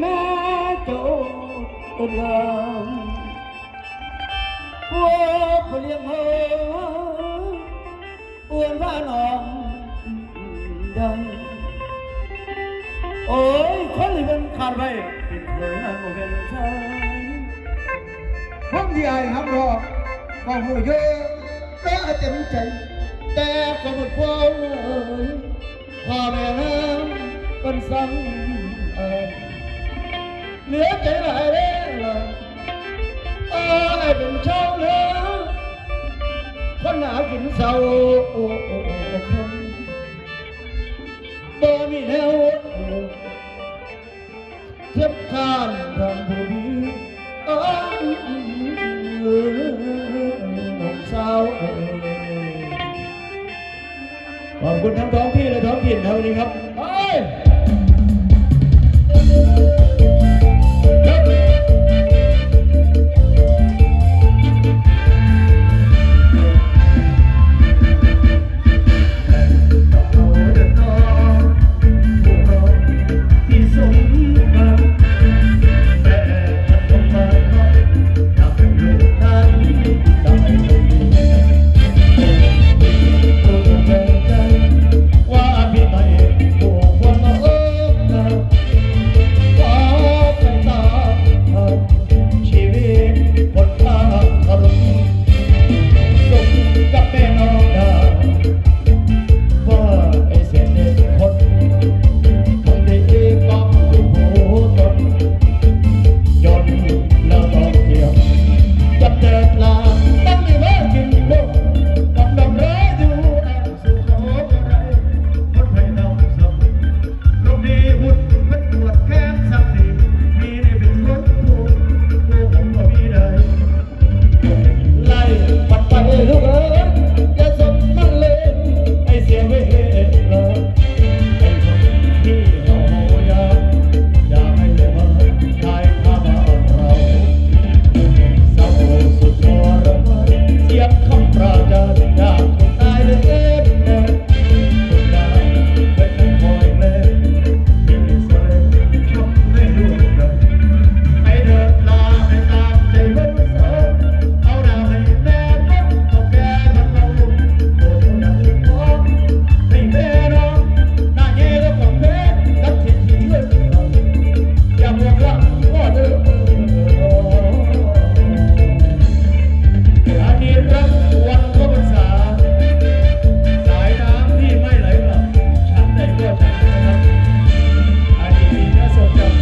แม่โจดลามว่าเปลี่ยนเฮอวนว่าน้องดังโอ้ยคนที่มันขาดไปเป็นเคยนั่งเป็นชายผมที่อายครับรอก็หูเยอะแต่จต็มใจ แต่ก็หมดความพ่อแม่น้ำเป็นสัง เหลือใจหลายแล้วเอ้ยเป็นเช้าเหนือคนหนาวกินเศร้าโอ้โอ้โอ้คำบ่มีแนวเทียบทานทำผู้ดีอ้ยน้องสาวเอ้ยขอบคุณทั้งท้องที่และท้องถิ่นนะวันนี้ครับ Thank you.